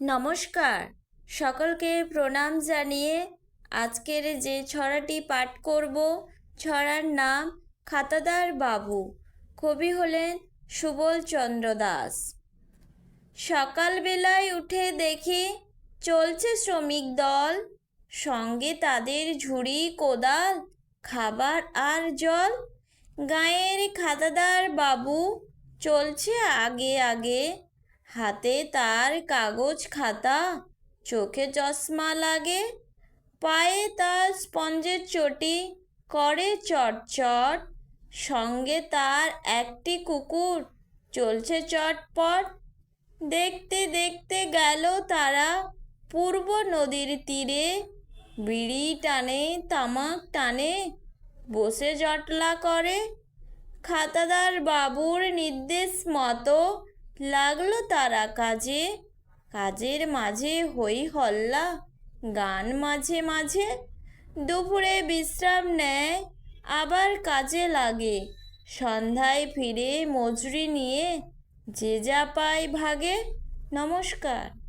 নমস্কার। সকলকে প্রণাম জানিয়ে আজকের যে ছড়াটি পাঠ করব, ছড়ার নাম খাতাদার বাবু, কবি হলেন সুবল চন্দ্র দাস। সকালবেলায় উঠে দেখি চলছে শ্রমিক দল, সঙ্গে তাদের ঝুড়ি, কোদাল, খাবার আর জল। গাঁয়ের খাতাদার বাবু চলছে আগে আগে হাতে তার কাগজ খাতা, চোখে চশমা লাগে, পায়ে তার স্পঞ্জের চটি, করে চটচট, সঙ্গে তার একটি কুকুর, চলছে চটপট। দেখতে দেখতে গেল তারা পূর্ব নদীর তীরে, বিড়ি টানে, তামাক টানে, বসে জটলা করে। খাতাদার বাবুর নির্দেশ মতো লাগল তারা কাজে, কাজের মাঝে হই হল্লা, গান মাঝে মাঝে, দুপুরে বিশ্রাম নেয়, আবার কাজে লাগে, সন্ধ্যায় ফিরে মজুরি নিয়ে, যে যা পায় ভাগে, নমস্কার।